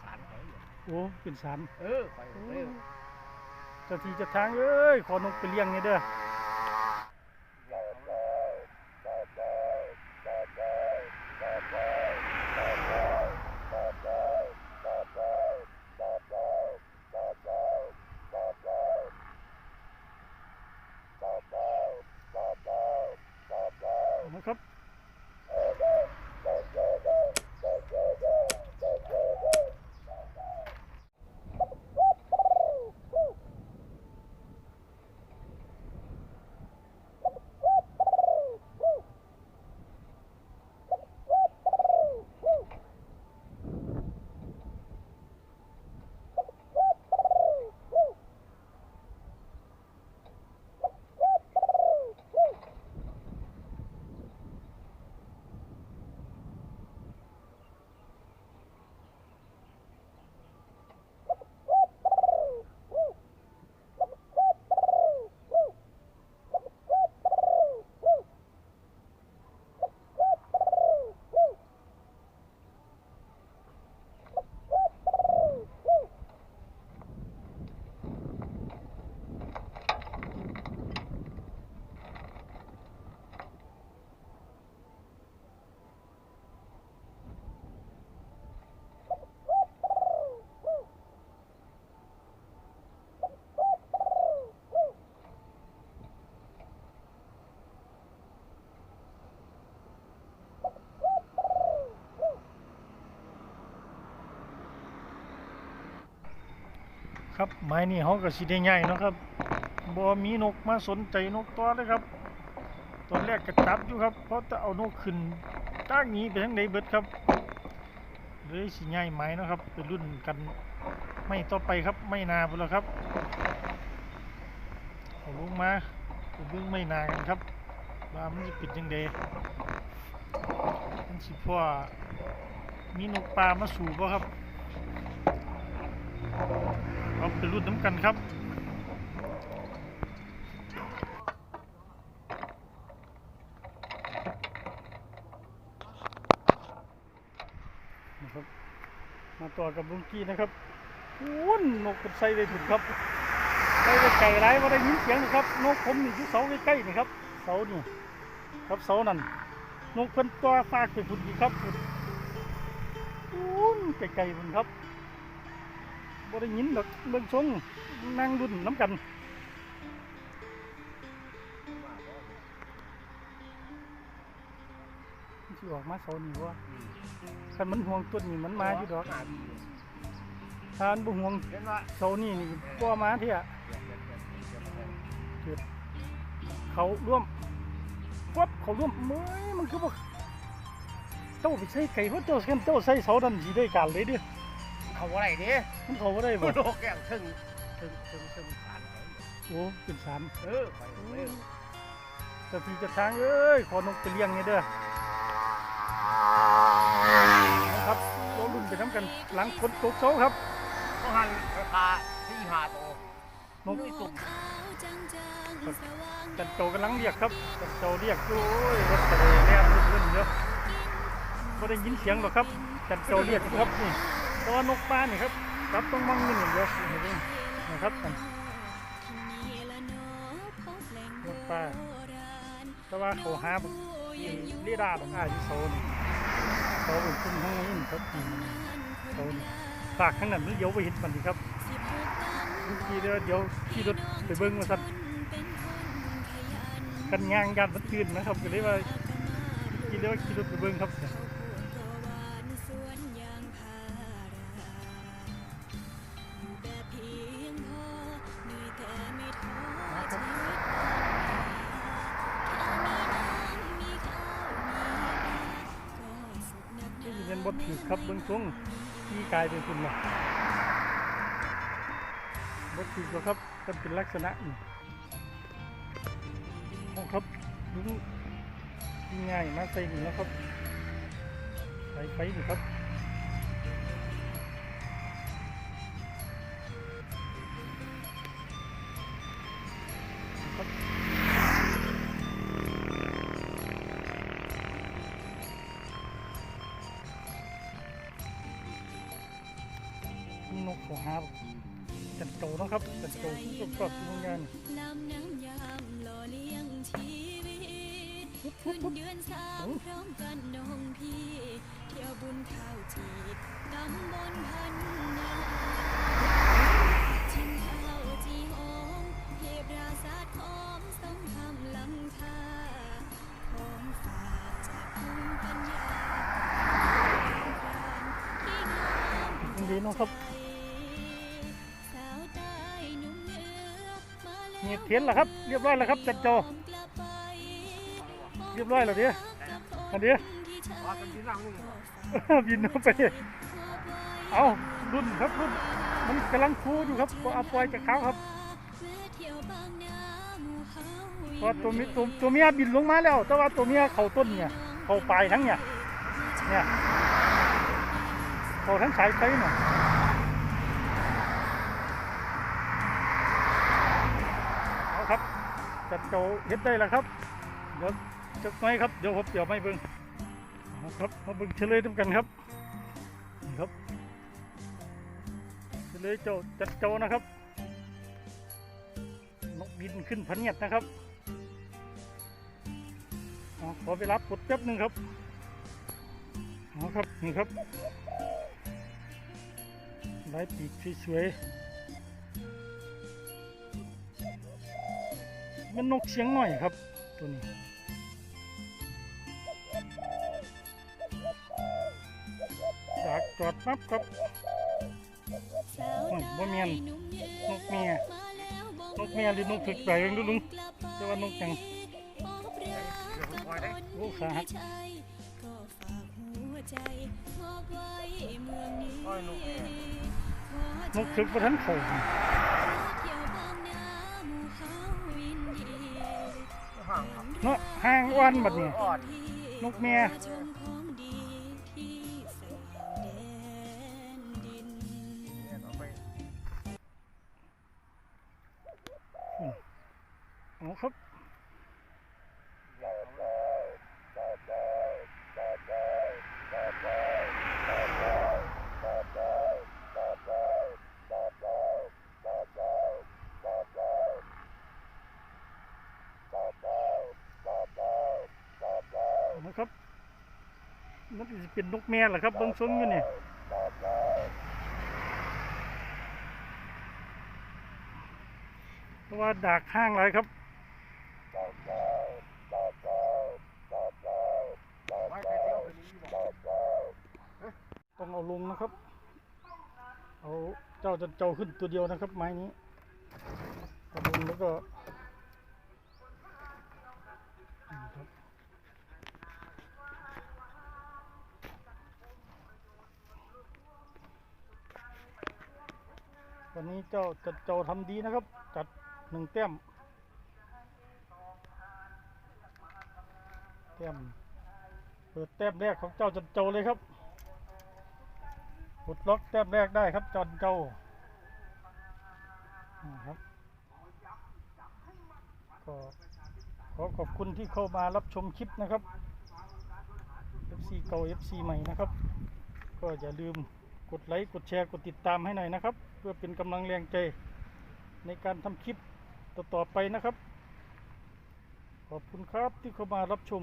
สารเขาอยู่โอ้เป็นสารเออไปเร็วเจ้าที่เจะทางเอ้ยขอนกไปเลี้ยงไงเด้อ ครับไม้นี่เขาก็สิได้ใหญ่นะครับบ่มีนกมาสนใจนกตัวเลยครับ ตอนแรกก็จับอยู่ครับ เพราะจะเอานกขึ้นตั้งนี้ไปทางใดเบิดครับเลยสิใหญ่ไม้นะครับไปรุ่นกันไม่ต่อไปครับไม่นาไปแล้วครับเอาลงมาไปเบิ่งไม่นากันครับว่ามันจะป็นยังไงมันสิพ่อมีนกปลามาสู่บ่ครับ เอาไปรุ่นน้ำกันครับนะครับ มาต่อกับลุงกี้นะครับวุ้นนกเป็นไส้ได้ถุนครับไส้ได้ไก่ร้ายมาได้ยินเสียงนะครับ นกผมนี่ที่เสาใกล้ๆนี่ครับ เสานี่ครับเสานั่นนกเพิ่นตัวฟากไปฝุ่นดีครับวุ้นไกลๆฝุ่นครับ บ่ได้ยินดอกเบิ่งชงนั่งรุ่นน้ำกันมันสิออกมาเสานี่วะคันมันห่วงต้นนี่มันมาอยู่ดอกทานบ่ห่วงเห็นว่าเสานี่นี่บ่มาเที่ยเขาร่วมวับเขาร่วมเมื่อยมันคือบ่เจ้าไปใส่ไก่เพราะเจ้าเจ้าใส่เสาดันสิได้การเลยเด้อเขาอะไรดิ มันเขาบ่ได้บ่โลกแก่งถึงถึงถึงถึงสารเขาอยู่โอ้เป็นสารเออไปเร็วเจ้าที่เจะทางเอ้ยขอนกไปเลี้ยงไงเด้อเอาครับเราลุ่นไปน้ำกันหลังฝนตกเช้าครับ ต้องหันราคาที่หาโตนกด้วยตุ่มจันโจกำลังเรียกครับจันโจเรียกอยู่โอ้ยรถทะเลแล่นเรื่นๆเยอะไม่ได้ยินเสียงหรอกครับจันโจเรียกครับนี่แตัวนกป้านี่ครับ รับต้องมั่งนี่เดียวเห็นไหมนะครับกันนกป้าแต่ว่าเขาหาบุเรีดาบอ่าที่โซนเขาเป็นขึ้นข้างนี่ครับโซนฝากข้างนั้นมันเดี๋ยวไปเห็นมันดีครับเมื่อกี้เดี๋ยวเดี๋ยวขี่รถไปเบิ้งมาสั่นกันงานการมันตื่นนะครับก็เลยว่าคิดเลยวขี่รถไปเบิ้งครับ ที่อยู่ในบดถือครับเบิ้งช่วงที่กลายเป็นคุณนะบดถือครับก็เป็นลักษณะของครับลุงง่ายมาใส่หนึ่งแล้วครับใส่ไฟนี่ครับ นกเขาหาจันโจเนะครับจันโจทุกกับกับทุกงานลำน้ำยามหล่อเลี้ยงชีวิตขึ้นเดือนสามพร้อมกันน้องพี่เที่ยวบุญข้าวจีดตำบลพันนาชิมข้าวจีหอมเทพราศาสตร์หอมสมคำลำคาของฝากจากภูมิปัญญาที่งามยินดีนะครับ มาแล้วนี่เทียนแล้วครับ เรียบร้อยแล้วครับจันโจ เรียบร้อยแล้วเดี๋ยวอันเดียวว่ากันที่นั่งนี่บินเอาไป เอารุ่นครับรุ่น มันกำลังฟูอยู่ครับก็เอาปล่อยจากเขาครับเพอตัวเมียตัวตัวเมียบินลงมาแล้ว แต่ว่าตัวเมียเขาต้นเนี่ย เขาปลายทั้งเนี่ย เนี่ยเขาทั้งสายไฟเนี่ยเอาครับ จัดเจ้าเฮ็ดได้แล้วครับ เดี๋ยวจักหน่อยครับ เดี๋ยวผมเดี๋ยวไม่เบิ่งครับมาเบิ่งเฉลยด้วยกันครับนี่ครับเฉลยเจ้าจัดเจ้านะครับ นกบินขึ้นพันเงียดนะครับเอาขอเวลากดแป๊บหนึ่งครับเอครับ นี่ครับลายปีกสวยๆ มันนกเสียงหน่อยครับ ตัวนี้ดากจอดปั๊บครับบ่แม่นนกเมียนกเมียหรือนกถึกใจเองดูลุงแต่ว่านกจังโอ้ขาหักก็ฝากหัวใจมอบไว้เมืองนี้อ้อยนกแอร์นกถึกประทันเข่า ห้างอ้วันบัดนี้อ่อนกเมียชมของดีที่แสงแดนดินเอาครับมัน สิเป็นนกแม่เหรอครับเบิ้งซงอยู่นี่เพราะว่าดากห้างหลายครับต้องเอาลงนะครับ เอาเจ้าจะเจ้าขึ้นตัวเดียวนะครับ ไม้นี้เอาลงแล้วก็ วันนี้เจ้าจะเจ้าทำดีนะครับ จัดหนึ่งแต้มแต้มเปิดแต้มแรกของเจ้าจันเจ้าเลยครับกดล็อกแต้มแรกได้ครับจอนเจ้าครับก็ขอขอบคุณที่เข้ามารับชมคลิปนะครับ FC เก่า FC ใหม่นะครับ ก็อย่าลืมกดไลค์กดแชร์กดติดตามให้หน่อยนะครับ เพื่อเป็นกำลังแรงใจในการทำคลิปต่อๆไปนะครับ ขอบคุณครับที่เข้ามารับชม